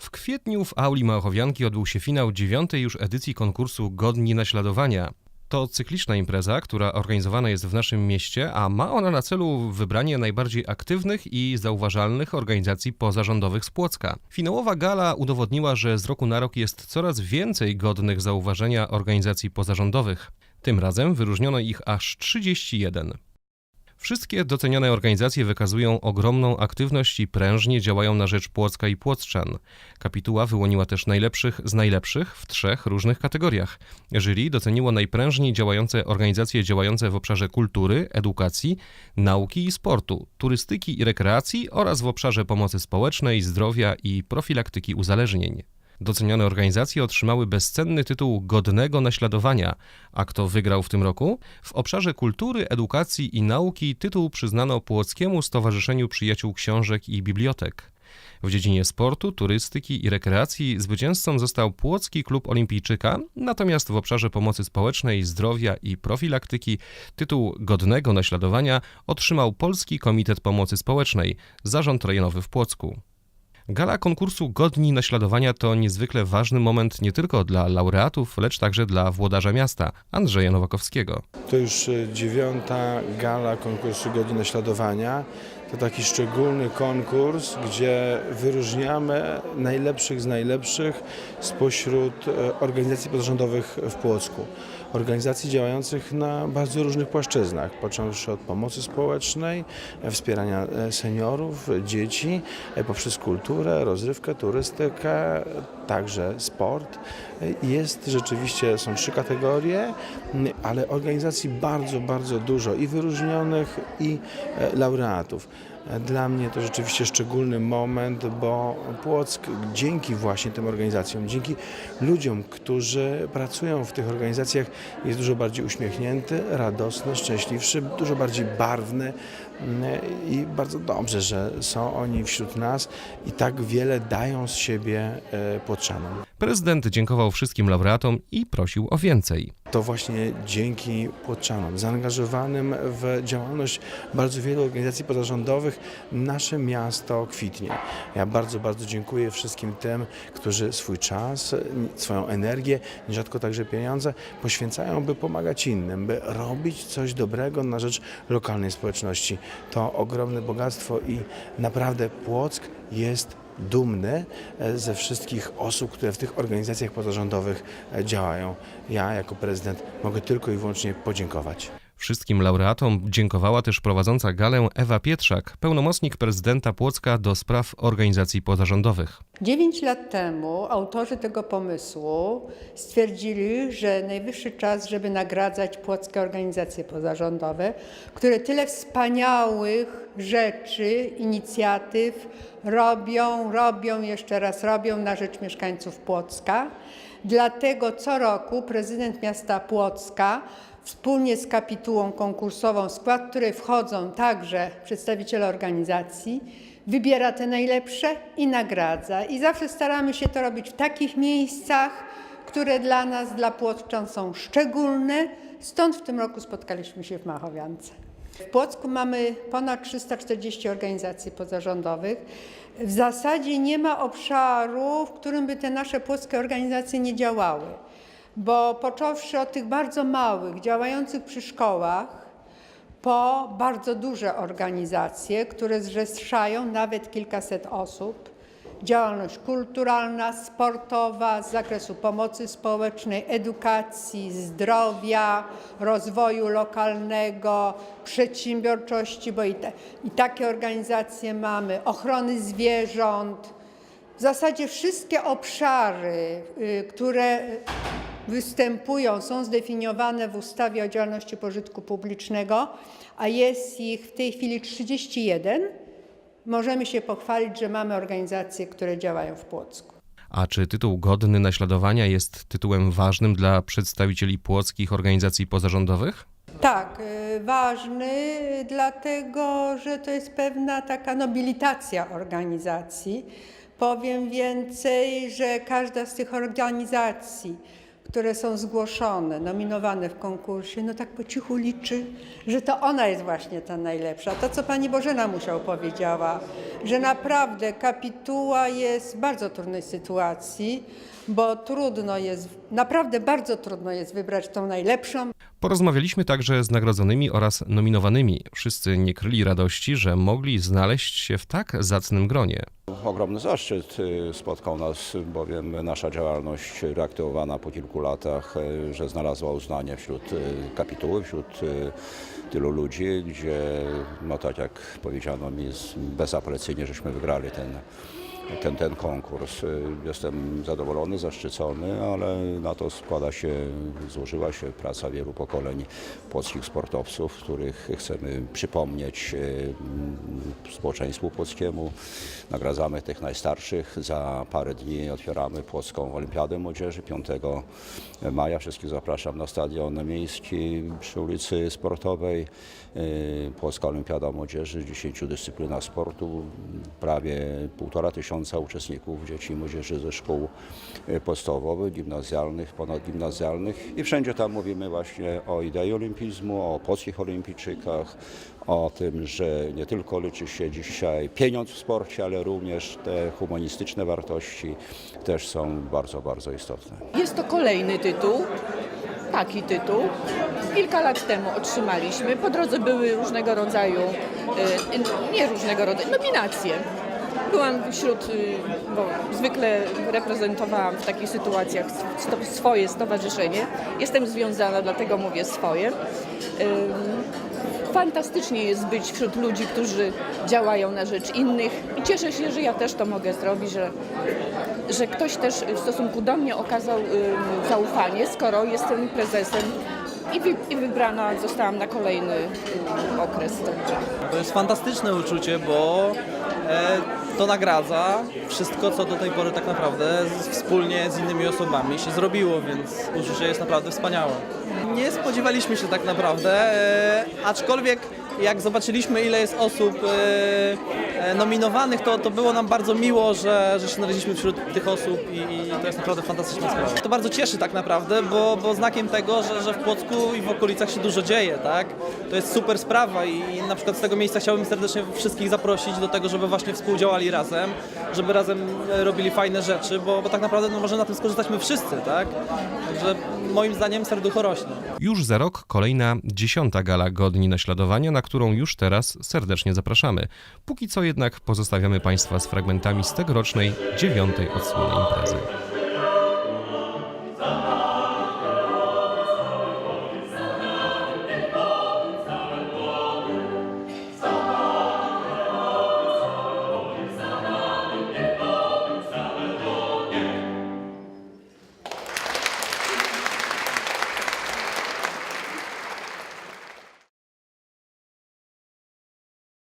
W kwietniu w auli Machowianki odbył się finał dziewiątej już edycji konkursu Godni Naśladowania. To cykliczna impreza, która organizowana jest w naszym mieście, a ma ona na celu wybranie najbardziej aktywnych i zauważalnych organizacji pozarządowych z Płocka. Finałowa gala udowodniła, że z roku na rok jest coraz więcej godnych zauważenia organizacji pozarządowych. Tym razem wyróżniono ich aż 31. Wszystkie docenione organizacje wykazują ogromną aktywność i prężnie działają na rzecz Płocka i Płockczan. Kapituła wyłoniła też najlepszych z najlepszych w trzech różnych kategoriach. Jury doceniło najprężniej działające organizacje działające w obszarze kultury, edukacji, nauki i sportu, turystyki i rekreacji oraz w obszarze pomocy społecznej, zdrowia i profilaktyki uzależnień. Docenione organizacje otrzymały bezcenny tytuł godnego naśladowania, a kto wygrał w tym roku? W obszarze kultury, edukacji i nauki tytuł przyznano Płockiemu Stowarzyszeniu Przyjaciół Książek i Bibliotek. W dziedzinie sportu, turystyki i rekreacji zwycięzcą został Płocki Klub Olimpijczyka, natomiast w obszarze pomocy społecznej, zdrowia i profilaktyki tytuł godnego naśladowania otrzymał Polski Komitet Pomocy Społecznej, zarząd rejonowy w Płocku. Gala konkursu Godni Naśladowania to niezwykle ważny moment nie tylko dla laureatów, lecz także dla włodarza miasta, Andrzeja Nowakowskiego. To już e, dziewiąta gala konkursu Godzin Naśladowania. To taki szczególny konkurs, gdzie wyróżniamy najlepszych z najlepszych spośród e, organizacji pozarządowych w Płocku. Organizacji działających na bardzo różnych płaszczyznach, począwszy od pomocy społecznej, e, wspierania e, seniorów, dzieci, poprzez kulturę, rozrywkę, turystykę, także sport. Jest rzeczywiście, są trzy kategorie, ale organizacji bardzo, bardzo dużo i wyróżnionych, i e, laureatów. Dla mnie to rzeczywiście szczególny moment, bo Płock dzięki właśnie tym organizacjom, dzięki ludziom, którzy pracują w tych organizacjach, jest dużo bardziej uśmiechnięty, radosny, szczęśliwszy, dużo bardziej barwny mm, i bardzo dobrze, że są oni wśród nas i tak wiele dają z siebie e, Płoczanom. Prezydent dziękował wszystkim laureatom i prosił o więcej. To właśnie dzięki Płoczanom, zaangażowanym w działalność bardzo wielu organizacji pozarządowych, nasze miasto kwitnie. Ja bardzo, bardzo dziękuję wszystkim tym, którzy swój czas, swoją energię, nierzadko także pieniądze poświęcają, by pomagać innym, by robić coś dobrego na rzecz lokalnej społeczności. To ogromne bogactwo i naprawdę Płock jest dumny e, ze wszystkich osób, które w tych organizacjach pozarządowych e, działają. Ja jako prezydent mogę tylko i wyłącznie podziękować. Wszystkim laureatom dziękowała też prowadząca galę Ewa Pietrzak, pełnomocnik prezydenta Płocka do spraw organizacji pozarządowych. Dziewięć lat temu autorzy tego pomysłu stwierdzili, że najwyższy czas, żeby nagradzać płockie organizacje pozarządowe, które tyle wspaniałych rzeczy, inicjatyw robią, robią, jeszcze raz robią na rzecz mieszkańców Płocka. Dlatego co roku prezydent miasta Płocka wspólnie z kapitułą konkursową, w skład której wchodzą także przedstawiciele organizacji, wybiera te najlepsze i nagradza. I zawsze staramy się to robić w takich miejscach, które dla nas, dla Płoczczan są szczególne. Stąd w tym roku spotkaliśmy się w Machowiance. W Płocku mamy ponad 340 organizacji pozarządowych. W zasadzie nie ma obszaru, w którym by te nasze płockie organizacje nie działały, bo począwszy od tych bardzo małych, działających przy szkołach, po bardzo duże organizacje, które zrzeszają nawet kilkaset osób. Działalność kulturalna, sportowa z zakresu pomocy społecznej, edukacji, zdrowia, rozwoju lokalnego, przedsiębiorczości, bo i, te, i takie organizacje mamy, ochrony zwierząt. W zasadzie wszystkie obszary, y, które występują, są zdefiniowane w ustawie o działalności pożytku publicznego, a jest ich w tej chwili 31. Możemy się pochwalić, że mamy organizacje, które działają w Płocku. A czy tytuł godny naśladowania jest tytułem ważnym dla przedstawicieli płockich organizacji pozarządowych? Tak, y, ważny, dlatego że to jest pewna taka nobilitacja organizacji. Powiem więcej, że każda z tych organizacji, które są zgłoszone, nominowane w konkursie, no tak po cichu liczy, że to ona jest właśnie ta najlepsza. To, co pani Bożena Musiał powiedziała, że naprawdę kapituła jest w bardzo trudnej sytuacji, bo trudno jest, naprawdę bardzo trudno jest wybrać tą najlepszą. Porozmawialiśmy także z nagrodzonymi oraz nominowanymi. Wszyscy nie kryli radości, że mogli znaleźć się w tak zacnym gronie. Ogromny zaszczyt y, spotkał nas, bowiem nasza działalność reaktywowana po kilku latach, y, że znalazła uznanie wśród y, kapituły, wśród tylu ludzi, gdzie, no tak jak powiedziano mi, bezapelacyjnie żeśmy wygrali ten, ten, ten konkurs. Y, Jestem zadowolony, zaszczycony, ale na to składa się, złożyła się praca wielu pokoleń polskich sportowców, których chcemy przypomnieć y, społeczeństwu polskiemu. Nagradzamy tych najstarszych. Za parę dni otwieramy Płocką Olimpiadę Młodzieży 5 maja. Wszystkich zapraszam na stadion miejski przy ulicy Sportowej. Y, Płocka Olimpiada Młodzieży, 10 dyscyplinach sportu, prawie półtora tysiąca uczestników, dzieci i młodzieży ze szkół y, podstawowych, gimnazjalnych, ponadgimnazjalnych i wszędzie tam mówimy właśnie o idei olimpizmu, o polskich olimpijczykach, o tym, że nie tylko liczy się dzisiaj pieniądz w sporcie, ale również te humanistyczne wartości też są bardzo, bardzo istotne. Jest to kolejny tytuł, taki tytuł. Kilka lat temu otrzymaliśmy. Po drodze były różnego rodzaju, e, nie różnego rodzaju, nominacje. Byłam wśród, y, bo zwykle reprezentowałam w takich sytuacjach swoje stowarzyszenie. Jestem związana, dlatego mówię swoje. Fantastycznie jest być wśród ludzi, którzy działają na rzecz innych i cieszę się, że ja też to mogę zrobić, że że ktoś też w stosunku do mnie okazał zaufanie, skoro jestem prezesem i, wy, i wybrana zostałam na kolejny okres. To jest fantastyczne uczucie, bo e, to nagradza wszystko, co do tej pory tak naprawdę z, wspólnie z innymi osobami się zrobiło, więc uczucie jest naprawdę wspaniałe. Nie spodziewaliśmy się tak naprawdę, e, aczkolwiek jak zobaczyliśmy ile jest osób e, e, nominowanych, to, to było nam bardzo miło, że, że się znaleźliśmy wśród tych osób i, i to jest naprawdę fantastyczna sprawa. To bardzo cieszy tak naprawdę, bo, bo znakiem tego, że, że w Płocku i w okolicach się dużo dzieje, tak? To jest super sprawa i na przykład z tego miejsca chciałbym serdecznie wszystkich zaprosić do tego, żeby właśnie współdziałali razem, żeby razem e, robili fajne rzeczy, bo, bo tak naprawdę no, może na tym skorzystać my wszyscy, tak? Także moim zdaniem serducho rośnie. Już za rok kolejna dziesiąta gala godni naśladowania, na którą już teraz serdecznie zapraszamy. Póki co jednak pozostawiamy Państwa z fragmentami z tegorocznej dziewiątej odsłony imprezy.